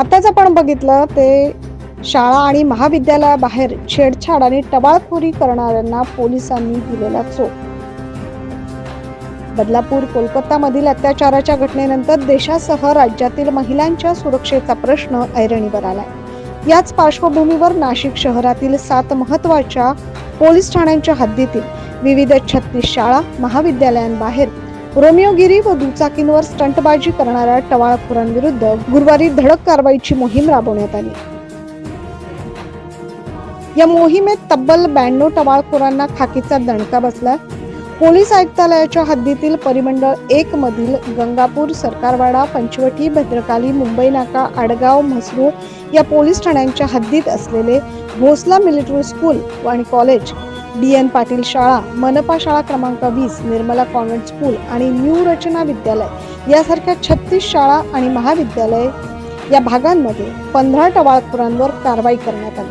आताच आपण बघितलं ते शाळा आणि महाविद्यालयाबाहेर छेडछाड आणि टबाळखोरी करणाऱ्यांना पोलिसांनी दिलेला चोख. बदलापूर कोलकातामधील अत्याचाराच्या घटनेनंतर देशासह राज्यातील महिलांच्या सुरक्षेचा प्रश्न ऐरणीवर आलाय. याच पार्श्वभूमीवर नाशिक शहरातील सात महत्त्वाच्या पोलीस ठाण्यांच्या हद्दीतील विविध छत्तीस शाळा महाविद्यालयांबाहेर रोमिओगिरी व दुचाकींवर स्टंटबाजी करणाऱ्या टवाळखोरांविरुद्ध गुरुवारी धडक कारवाईची मोहीम राबवण्यात आली. या मोहिमेत तब्बल ब्याण्णव टवाळखोरांना खाकीचा दणका बसला. पोलीस आयुक्तालयाच्या हद्दीतील परिमंडळ एक मधील गंगापूर सरकारवाडा पंचवटी भद्रकाली मुंबई नाका आडगाव म्हसरूळ या पोलीस ठाण्यांच्या हद्दीत असलेले भोसला मिलिटरी स्कूल आणि कॉलेज डी एन पाटील शाळा मनपा शाळा क्रमांक वीस निर्मला कॉन्व्हेंट स्कूल आणि न्यू रचना विद्यालय यासारख्या छत्तीस शाळा आणि महाविद्यालय या भागांमध्ये पंधरा टवाळखोरांवर कारवाई करण्यात आली.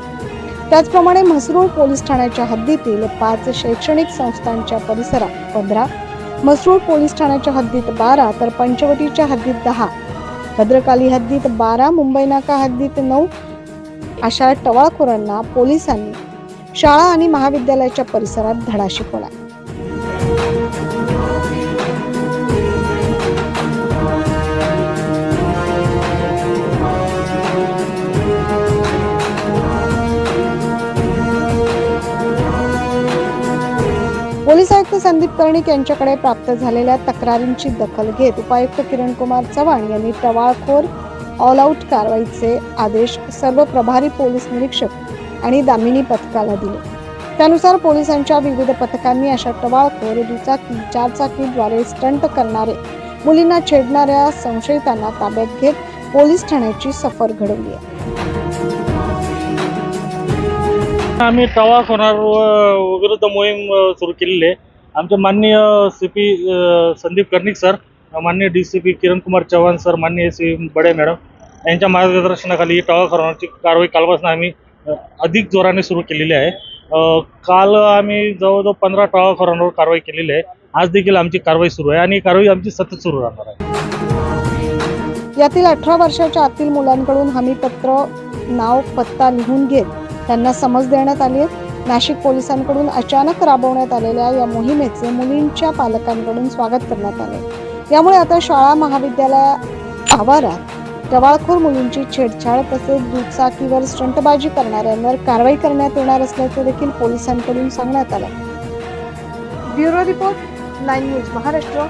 त्याचप्रमाणे म्हसरूळ पोलीस ठाण्याच्या हद्दीतील पाच शैक्षणिक संस्थांच्या परिसरात पंधरा म्हसरूळ पोलीस ठाण्याच्या हद्दीत बारा तर पंचवटीच्या हद्दीत दहा भद्रकाली हद्दीत बारा मुंबई नाका हद्दीत नऊ अशा टवाळखोरांना पोलिसांनी शाळा आणि महाविद्यालयाच्या परिसरात धडा शिकवला पोलीस आयुक्त संदीप कर्णिक यांच्याकडे प्राप्त झालेल्या तक्रारींची दखल घेत उपायुक्त किरण कुमार चव्हाण यांनी टवाळखोर ऑल आऊट कारवाईचे आदेश सर्व प्रभारी पोलीस निरीक्षक आणि दामिनी पथकाला दिले. त्यानुसार पोलिसांच्या विविध पथकांनी अशा टवाळखोर दुचाकी चारचाकीद्वारे स्टंट करणारे मुलींना छेडणाऱ्या संशयितांना ताब्यात घेत पोलीस ठाण्याची सफर घडवली आहे. आम्ही टवा होणार विरुद्ध मोहीम सुरू केलेली आहे. आमचे माननीय C P Sandeep Karnik sir माननीय D C P Kiran Kumar Chavan sir माननीय सी बडे मॅडम यांच्या मार्गदर्शनाखाली टवा होणारची कारवाई कालपासून आम्ही अधिक जोराने सुरू केलेली आहे. काल आम्ही जवळजवळ पंधरा टवा कारवाई केलेली आहे. आज देखील आमची कारवाई सुरू आहे आणि कारवाई आमची सतत सुरू राहणार आहे. यातील अठरा वर्षाच्या आतील मुलांकडून हमीपत्र नाव पत्ता लिहून घेत त्यांना समज देण्यात आली आहे. नाशिक पोलिसांकडून अचानक राबवण्यात आलेल्या या मोहिमेचे मुलींच्या पालकांकडून स्वागत करण्यात आले. यामुळे आता शाळा महाविद्यालय आवारात टवाळखोर मुलींची छेडछाड तसेच दुचाकीवर स्टंटबाजी करणाऱ्यांवर कारवाई करण्यात येणार असल्याचं देखील पोलिसांकडून सांगण्यात आलं. Bureau report nine news Maharashtra.